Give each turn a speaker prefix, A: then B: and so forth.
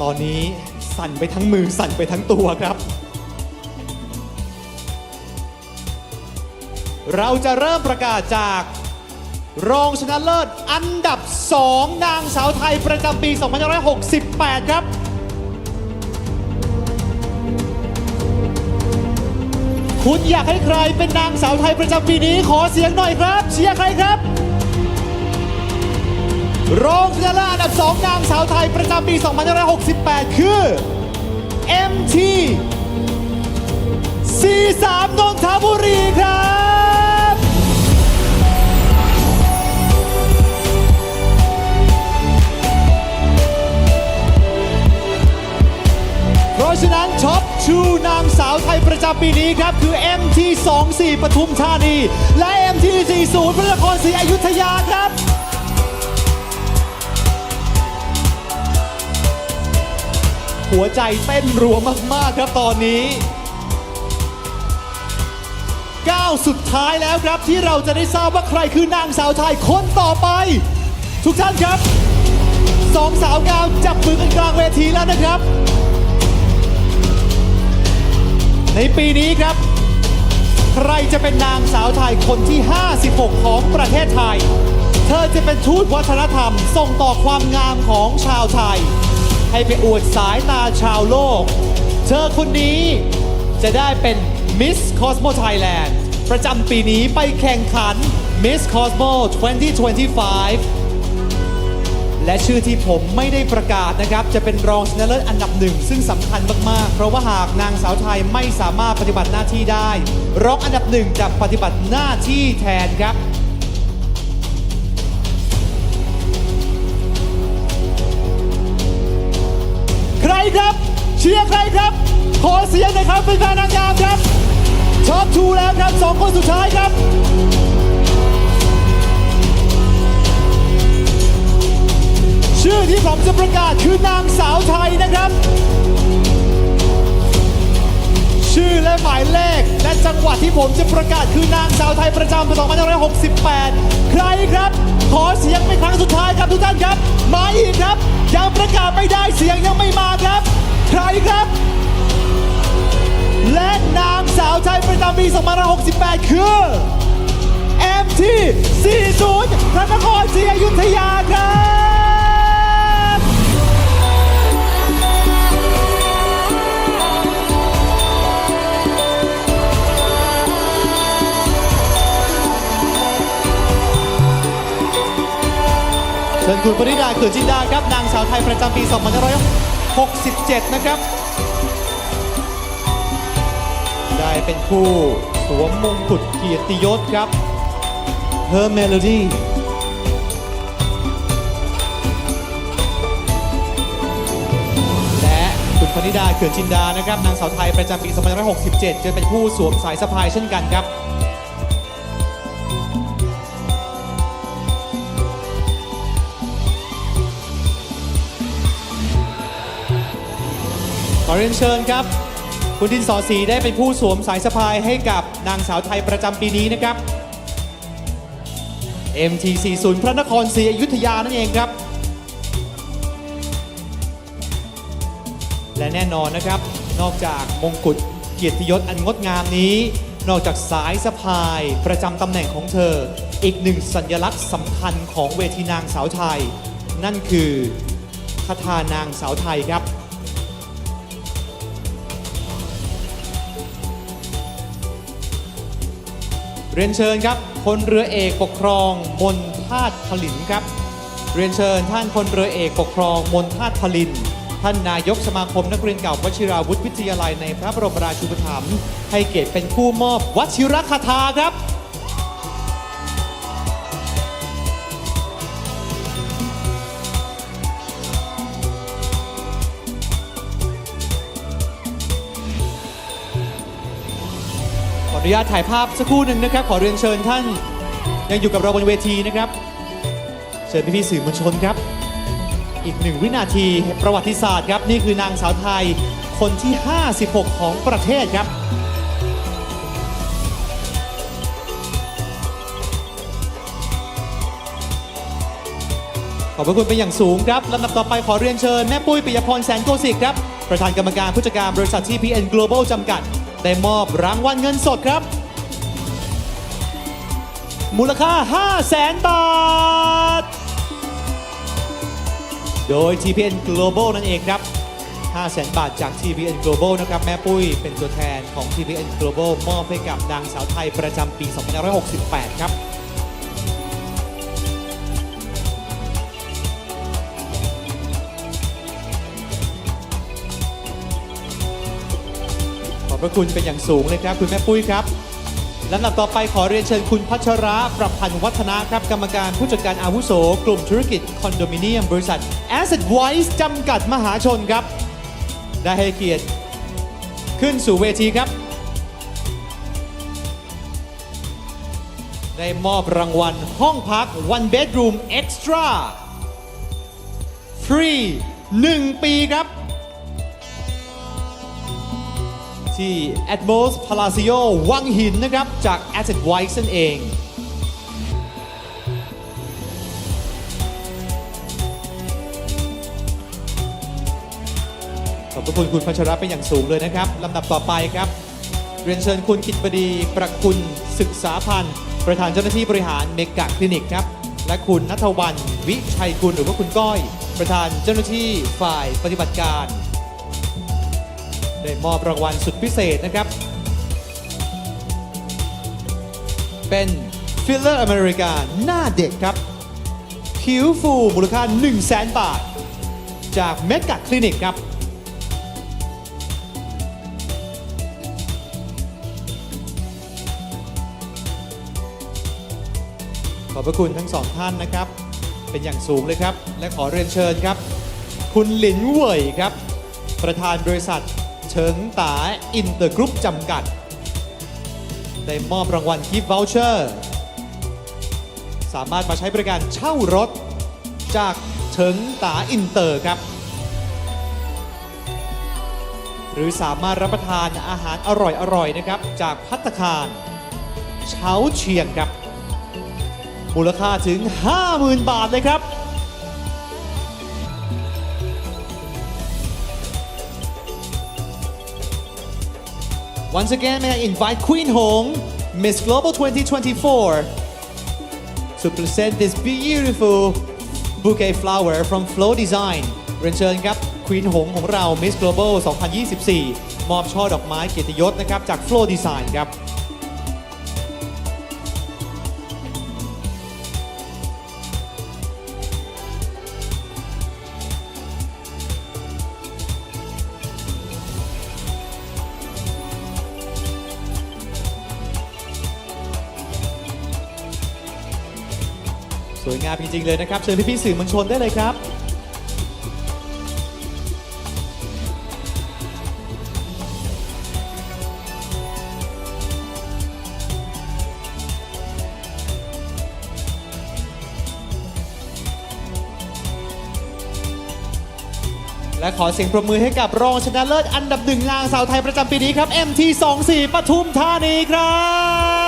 A: ตอนนี้สั่นไปทั้งมือสั่นไปทั้งตัวครับ เราจะเริ่มประกาศจาก รองชนะเลิศอันดับ 2 นางสาวไทยประจำปี 2568 ครับคุณอยากให้ใครเป็นนางสาวไทยประจำปีนี้ขอเสียงหน่อยครับ เชียร์ใครครับ รองชนะเลิศอันดับ 2 นางสาวไทยประจำปี 2568 คือ MT 43นนทบุรีครับ เพราะฉะนั้นท็อปชูนางสาวไทยประจำปีนี้ครับ คือ MT 24ปทุมธานี และ MT 40พระนครศรีอยุธยาครับ หัวใจเต้นรัวมาก ๆ ครับตอนนี้ก้าวสุดท้ายแล้วครับที่เราจะได้ทราบว่าใครคือนางสาวไทยคนต่อไป ทุกท่านครับสองสาวงามจับมือกันกลางเวทีแล้วนะครับ ในปีนี้ครับ ใครจะเป็นนางสาวไทยคนที่ 56 ของประเทศไทย เธอจะเป็นทูตวัฒนธรรม ส่งต่อความงามของชาวไทย ให้ไปอวดสายตาชาวโลก เธอคนนี้จะได้เป็น Miss Cosmo Thailand ประจำปีนี้ไปแข่งขัน Miss Cosmo 2025 และชื่อที่ผมไม่ได้ประกาศนะครับ จะเป็นรองชนะเลิศอันดับหนึ่ง ซึ่งสำคัญมาก ๆ เพราะว่าหากนางสาวไทยไม่สามารถปฏิบัติหน้าที่ได้ รองอันดับหนึ่งจะปฏิบัติหน้าที่แทนครับ ครครับ เชียร์ใครครับ ขอเสียงหน่อยครับเป็นแฟนนางงามครับชอบทูแล้วครับสองคนสุดท้ายครับชื่อที่ผมจะประกาศคือนางสาวไทยนะครับ ชื่อและหมายเลขและจังหวัดที่ผมจะประกาศคือนางสาวไทยประจำปี2568 ใครครับ ขอเสียง ไม่ได้เสียงยังไม่มาครับ ใครครับ และนางสาวไทยประจำปี2568 คือ MT 40พระนครศรีอยุธยาครับเชิญคุณปริดาเกิดจินดาครับนาง ไทยประจำปี 2567 นะครับ ได้เป็นผู้สวมมงกุฎเกียรติยศครับ Her Melody และคุณพนิดาเขื่อนจินดานะครับ นางสาวไทยประจำปี 2567 จะเป็นผู้สวมสายสะพายเช่นกันครับ ขอเรียนเชิญครับ คุณดินสอสีได้เป็นผู้สวมสายสะพายให้กับนางสาวไทยประจำปีนี้นะครับ MT40 พระนครศรีอยุธยานั่นเองครับ และแน่นอนนะครับ นอกจากมงกุฎเกียรติยศอันงดงามนี้ นอกจากสายสะพายประจำตำแหน่งของเธอ อีกหนึ่งสัญลักษณ์สำคัญของเวทีนางสาวไทย นั่นคือคาถานางสาวไทยครับ เรียนเชิญครับพลเรือเอกปกครองมนทาตผลินครับ เรียนเชิญท่านพลเรือเอกปกครองมนทาตผลิน ท่านนายกสมาคมนักเรียนเก่าวชิราวุธวิทยาลัยในพระบรมราชูปถัมภ์ให้เกียรติเป็นผู้มอบวชิรคาถาครับ นุญาตถ่ายภาพสักครู่หนึ่งนะครับ ขอเรียนเชิญท่าน ยังอยู่กับเราบนเวทีนะครับ เชิญพี่ๆสื่อมวลชนครับ อีกหนึ่งวินาทีประวัติศาสตร์ครับ นี่คือนางสาวไทยคนที่ 56 ของประเทศครับขอบพระคุณเป็นอย่างสูงครับลำดับต่อไปขอเรียนเชิญแม่ปุ้ยปิยพรแสนโกสิกครับ ประธานกรรมการผู้จัดการบริษัท TPN Global จำกัด ได้มอบรางวัลเงินสดครับ มูลค่า 5 0 0แสนบาท โดย TPN Global นั่นเองครับ 5 0 0แสนบาทจาก TPN Global นะครับ แม่ปุ้ยเป็นตัวแทนของ TPN Global มอบให้กับนางสาวไทยประจำปี 2568 ครับ พระคุณเป็นอย่างสูงเลยครับ คุณแม่ปุ้ยครับลำดับต่อไปขอเรียนเชิญคุณพัชระประพันธ์วัฒนะครับ กรรมการผู้จัดการอาวุโส กลุ่มธุรกิจคอนโดมิเนียม บริษัท Asset Wise จำกัดมหาชนครับ ได้ให้เกียรติขึ้นสู่เวทีครับ ได้มอบรางวัลห้องพัก One Bedroom Extra ฟรี 1 ปีครับ ที่ Atmos Palacio วังหินนะครับ จาก Asset Wise นั่นเองขอบพระคุณคุณพัชระเป็นอย่างสูงเลยนะครับลำดับต่อไปครับ เรียนเชิญคุณกิตบดีประคุณศึกษาพันธ์ ประธานเจ้าหน้าที่บริหารเมกะคลินิกครับ และคุณนัทวันวิชัยกุลหรือว่าคุณก้อย ประธานเจ้าหน้าที่ฝ่ายปฏิบัติการ ได้มอบรางวัลสุดพิเศษนะครับ เป็นฟิลเลอร์อเมริกาหน้าเด็กครับผิวฟูมูลค่า 1 0 0 0 0แสนบาท จากเมกะคลินิกครับ ขอบพระคุณทั้งสองท่านนะครับ เป็นอย่างสูงเลยครับ และขอเรียนเชิญครับ คุณหลินเหวยครับ ประธานบริษัท เฉิงตาอินเตอร์กรุ๊ปจำกัด ได้มอบรางวัลกิฟต์วอลเชอร์สามารถมาใช้บริการเช่ารถจากเฉิงตาอินเตอร์ครับ หรือสามารถรับประทานอาหารอร่อยๆนะครับ จากพัตคารเช้าเชียงครับ มูลค่าถึง 50,000 บาทเลยครับ Once again, may I invite Queen Hong, Miss Global 2024, to present this beautiful bouquet flower from Flow Design เรียนเชิญครับ Queen Hong ของเรา Miss Global 2024 มอบช่อดอกไม้เกียรติยศนะครับ จาก Flow Design ครับ วยงามจริงๆเลยนะครับ เชิญพี่ๆสื่อมวลชนได้เลยครับ และขอเสียงปรบมือให้กับรองชนะเลิศอันดับหนึ่งนางสาวไทยประจำปีนี้ครับ MT24 ปทุมธานีครับ